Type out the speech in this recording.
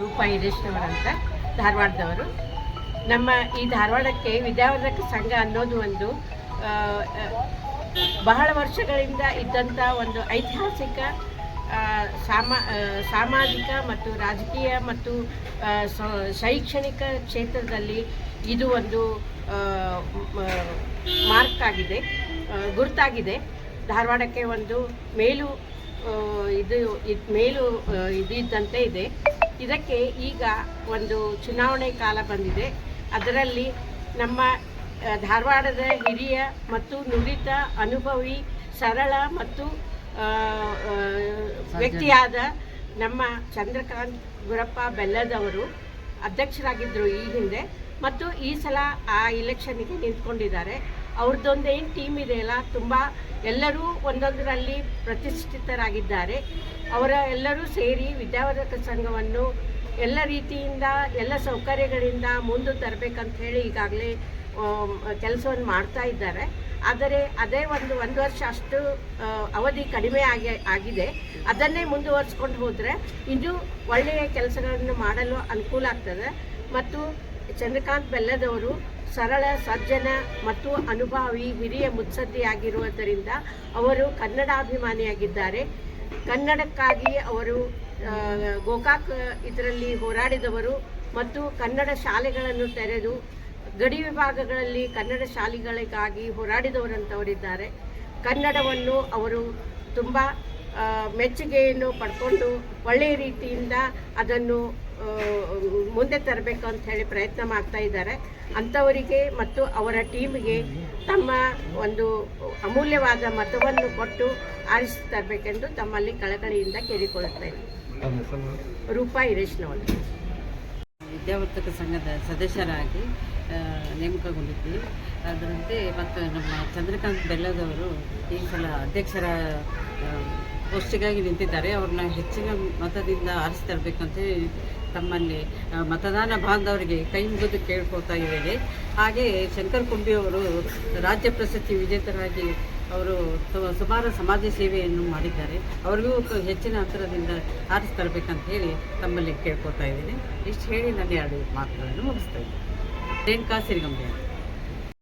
ರೂಪಾ ಅಂತ ಧಾರವಾಡದವರು. ನಮ್ಮ ಈ ಧಾರವಾಡಕ್ಕೆ ವಿದ್ಯಾವರ್ಧಕ ಸಂಘ ಅನ್ನೋದು ಒಂದು ಬಹಳ ವರ್ಷಗಳಿಂದ ಇದ್ದಂಥ ಒಂದು ಐತಿಹಾಸಿಕ ಸಾಮಾ ಸಾಮಾಜಿಕ ಮತ್ತು ರಾಜಕೀಯ ಮತ್ತು ಶೈಕ್ಷಣಿಕ ಕ್ಷೇತ್ರದಲ್ಲಿ ಇದು ಒಂದು ಮಾರ್ಕ್ ಆಗಿದೆ ಗುರುತಾಗಿದೆ. ಧಾರವಾಡಕ್ಕೆ ಒಂದು ಮೇಲು ಇದು, ಮೇಲು ಇದ್ದಂತೆ ಇದೆ. ಇದಕ್ಕೆ ಈಗ ಒಂದು ಚುನಾವಣೆ ಕಾಲ ಬಂದಿದೆ. ಅದರಲ್ಲಿ ನಮ್ಮ ಧಾರವಾಡದ ಹಿರಿಯ ಮತ್ತು ನುರಿತ ಅನುಭವಿ ಸರಳ ಮತ್ತು ವ್ಯಕ್ತಿಯಾದ ನಮ್ಮ ಚಂದ್ರಕಾಂತ್ ಗುರಪ್ಪ ಬೆಲ್ಲದವರು ಅಧ್ಯಕ್ಷರಾಗಿದ್ದರು ಈ ಹಿಂದೆ. ಮತ್ತು ಈ ಸಲ ಆ ಇಲೆಕ್ಷನ್ಗೆ ನಿಂತ್ಕೊಂಡಿದ್ದಾರೆ. ಅವ್ರದ್ದೊಂದು ಏನು ಟೀಮ್ ಇದೆಯಲ್ಲ ತುಂಬ ಎಲ್ಲರೂ ಒಂದೊಂದರಲ್ಲಿ ಪ್ರತಿಷ್ಠಿತರಾಗಿದ್ದಾರೆ. ಅವರ ಎಲ್ಲರೂ ಸೇರಿ ವಿದ್ಯಾವರ್ಧಕ ಸಂಘವನ್ನು ಎಲ್ಲ ರೀತಿಯಿಂದ, ಎಲ್ಲ ಸೌಕರ್ಯಗಳಿಂದ ಮುಂದೆ ತರಬೇಕಂತ ಹೇಳಿ ಈಗಾಗಲೇ ಕೆಲಸವನ್ನು ಮಾಡ್ತಾ ಇದ್ದಾರೆ. ಆದರೆ ಅದೇ ಒಂದು ಒಂದು ವರ್ಷ ಅಷ್ಟು ಅವಧಿ ಕಡಿಮೆ ಆಗಿ, ಆಗಿದೆ. ಅದನ್ನೇ ಮುಂದುವರಿಸ್ಕೊಂಡು ಹೋದರೆ ಇದು ಒಳ್ಳೆಯ ಕೆಲಸಗಳನ್ನು ಮಾಡಲು ಅನುಕೂಲ ಆಗ್ತದೆ. ಮತ್ತು ಚಂದ್ರಕಾಂತ್ ಬೆಲ್ಲದವರು ಸರಳ, ಸಜ್ಜನ ಮತ್ತು ಅನುಭವಿ ಹಿರಿಯ ಮುತ್ಸದ್ದಿಯಾಗಿರುವುದರಿಂದ ಅವರು ಕನ್ನಡಾಭಿಮಾನಿಯಾಗಿದ್ದಾರೆ. ಕನ್ನಡಕ್ಕಾಗಿ ಅವರು ಗೋಕಾಕ್ ಇದರಲ್ಲಿ ಹೋರಾಡಿದವರು ಮತ್ತು ಕನ್ನಡ ಶಾಲೆಗಳನ್ನು ತೆರೆದು ಗಡಿ ವಿಭಾಗಗಳಲ್ಲಿ ಕನ್ನಡ ಶಾಲೆಗಳಿಗಾಗಿ ಹೋರಾಡಿದವರಂಥವರಿದ್ದಾರೆ ಕನ್ನಡವನ್ನು ಅವರು ತುಂಬ ಮೆಚ್ಚುಗೆಯನ್ನು ಪಡ್ಕೊಂಡು ಒಳ್ಳೆಯ ರೀತಿಯಿಂದ ಅದನ್ನು ಮುಂದೆ ತರಬೇಕು ಅಂತ ಹೇಳಿ ಪ್ರಯತ್ನ ಮಾಡ್ತಾ ಇದ್ದಾರೆ. ಅಂಥವರಿಗೆ ಮತ್ತು ಅವರ ಟೀಮ್ಗೆ ತಮ್ಮ ಒಂದು ಅಮೂಲ್ಯವಾದ ಮತವನ್ನು ಕೊಟ್ಟು ಆರಿಸಿ ತರಬೇಕೆಂದು ತಮ್ಮಲ್ಲಿ ಕಳಕಳಿಯಿಂದ ಕೇಳಿಕೊಳ್ಳುತ್ತೇನೆ. ರೂಪಾ ಹಿರೇಶ್ನವರು ವಿದ್ಯಾವರ್ತಕ ಸಂಘದ ಸದಸ್ಯರಾಗಿ ನೇಮಕಗೊಂಡಿದ್ವಿ ಅದರಂತೆ ಮತ್ತು ನಮ್ಮ ಚಂದ್ರಕಾಂತ್ ಬೆಲ್ಲದವರು ಈ ಸಲ ಅಧ್ಯಕ್ಷರ ಪೋಸ್ಟಿಗಾಗಿ ನಿಂತಿದ್ದಾರೆ. ಅವ್ರನ್ನ ಹೆಚ್ಚಿನ ಮತದಿಂದ ಆರಿಸಿ ತರಬೇಕಂತ ತಮ್ಮಲ್ಲಿ ಮತದಾನ ಬಾಂಧವರಿಗೆ ಕೈ ಮುಗಿದು ಕೇಳ್ಕೊಳ್ತಾ ಇದ್ದೇನೆ. ಹಾಗೆಯೇ ಶಂಕರ್ ಕುಂಬಿ ಅವರು ರಾಜ್ಯ ಪ್ರಶಸ್ತಿ ವಿಜೇತರಾಗಿ ಅವರು ಸುಮಾರು ಸಮಾಜ ಸೇವೆಯನ್ನು ಮಾಡಿದ್ದಾರೆ. ಅವರಿಗೂ ಹೆಚ್ಚಿನ ಅಂತರದಿಂದ ಆರಿಸಿ ತರಬೇಕಂತ ಹೇಳಿ ತಮ್ಮಲ್ಲಿ ಕೇಳ್ಕೊಳ್ತಾ ಇದ್ದೀನಿ. ಇಷ್ಟು ಹೇಳಿ ನನ್ನ ಎರಡು ಮಾತುಗಳನ್ನು ಮುಗಿಸ್ತಾ ಇದ್ದೀನಿ. ರೇಣುಕಾ ಸಿರಿಗಂಬೆ.